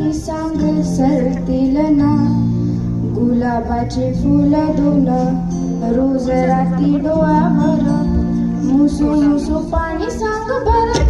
पाणी सांग सरतील ना. गुलाबाचे फुल दोन रोज राती डोळा भर मुसू मुसू पाणी सांग भरतील